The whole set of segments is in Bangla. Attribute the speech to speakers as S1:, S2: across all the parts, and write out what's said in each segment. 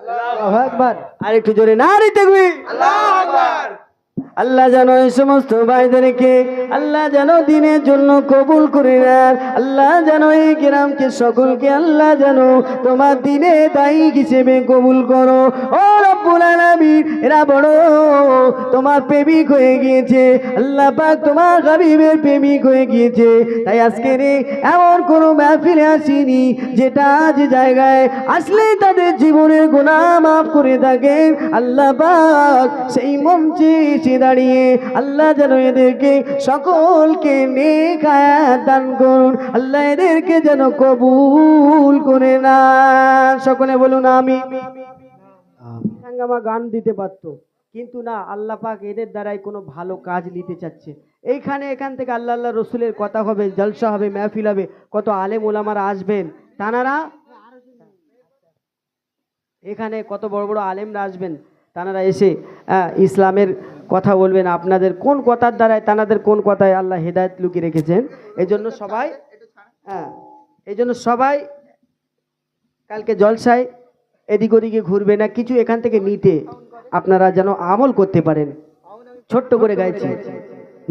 S1: আল্লাহু আকবার। আর একটু জোরে নারী দেখবি আল্লাহ যেন এই সমস্ত ভাইদেরকে আল্লাহ যেন দিনের জন্য কবুল করে নেন। আল্লাহ যেন এই গ্রামকে সকলকে আল্লাহ জানো তোমার দিনে দায়ী হিসেবে কবুল করো। ও রব্বুল এরা বড় তোমার প্রেমিক হয়ে গিয়েছে। আল্লাহ পাক তোমার হাবিবের প্রেমিক হয়ে গিয়েছে। তাই আজকে রে এমন কোনো মাহফিলে আসিনি যেটা আজ জায়গায় আসলে তাদের জীবনের গুনাহ মাফ করে থাকেন আল্লাহ পাক সেই মঞ্চে এসে দাঁড়িয়ে আল্লাহ যেন এদেরকে সকলকে নেক হায়াত দান করুন। আল্লাহ এদেরকে যেন কবুল করে না সকলে বলুন আমি সাঙ্গামা গান দিতে পারতো। কিন্তু না, আল্লাহ পাক এদের দ্বারাই কোনো ভালো কাজ নিতে চাচ্ছে। এইখানে এখান থেকে আল্লাহ আল্লাহ রসুলের কথা হবে, জলসা হবে, মেহফিল হবে, কত আলেম ওলামারা আসবেন। তানারা এখানে কত বড় বড় আলেমরা আসবেন, তানারা এসে ইসলামের কথা বলবেন। আপনাদের কোন কথার দ্বারাই তানাদের কোন কথায় আল্লাহ হেদায়ত লুকিয়ে রেখেছেন? এই জন্য সবাই হ্যাঁ এই জন্য সবাই কালকে জলসায় এদিক ওদিকে ঘুরবে না, কিছু এখান থেকে নিতে আপনারা যেন আমল করতে পারেন। ছোট্ট করে গাইছি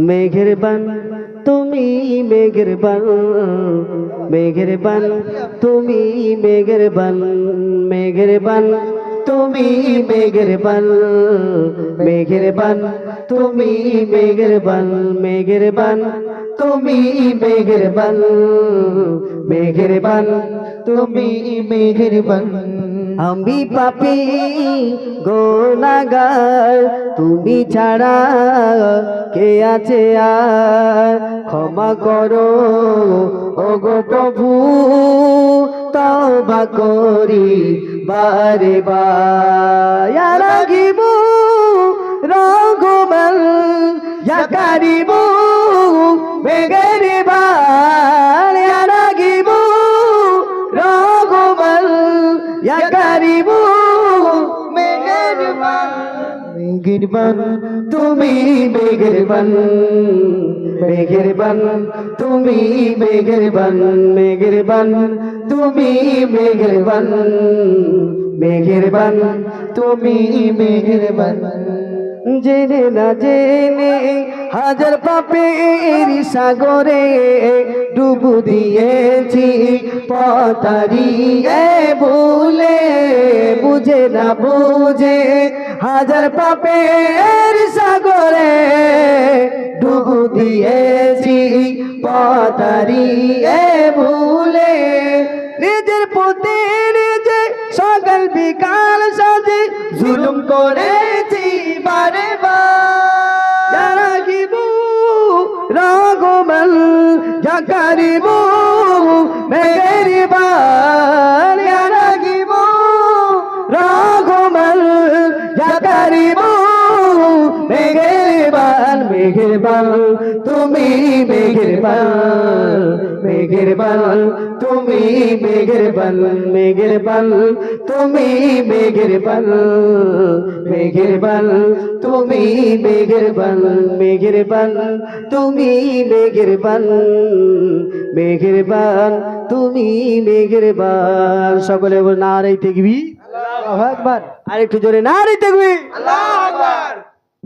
S1: মেঘের বান তুমি মেঘের বান মেঘের বান তুমি মেঘের বান মেঘের বান তুমি মেঘের বান মেঘের বান তুমি মেঘের বান মেঘের বান তুমি মেঘের বান মেঘের বান তুমি মেঘের বান আমি পাপি গোনাগার, তুমি ছাড়া কে আছে আর? ক্ষমা করো ও গো প্রভু তবা করি, বারে বা রাগিব রঘুবল মেঘেরবান তুমি মেঘেরবান মেঘেরবান তুমি মেঘেরবান মেঘেরবান তুমি মেঘেরবান মেঘেরবান তুমি মেঘেরবান জেনে না জেনে হাজার পাপের সাগরে ডুবু দিয়েছি পতারিয়ে ভুলে বুঝে না বুঝে, হাজার পাপের সাগরে ডুবু দিয়েছি পতারিয়ে ভুলে নিজের প্রতি নিজে সকাল বিকাল সাজে, জুলুম করেছি বারে বার। রাগমল জাকারিব মেঘেরি বার মেঘের বাল তুমি মেঘের বাল মেঘের বাল তুমি মেঘের বাল মেঘের বাল তুমি মেঘের বাল মেঘের বাল তুমি মেঘের বাল মেঘের বাল তুমি মেঘের বাল মেঘের বাল তুমি মেঘের বাল সকলে নারাই দেখবি একবার আর একটু জোরে নারাই দেখবি
S2: আল্লাহু আকবার